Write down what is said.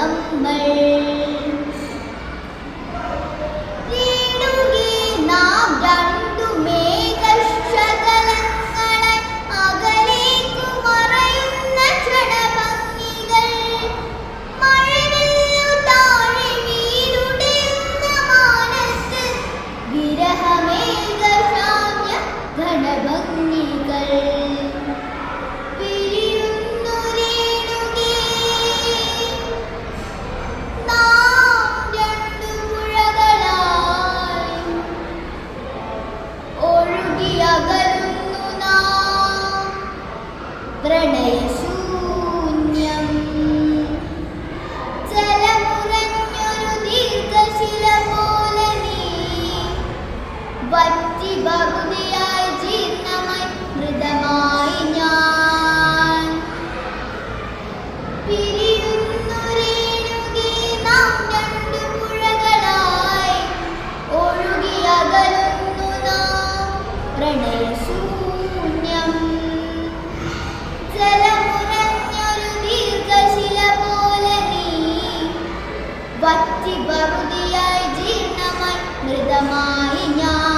number പകുതിയായി ജീർണമായി മൃതമായി ഞാൻ.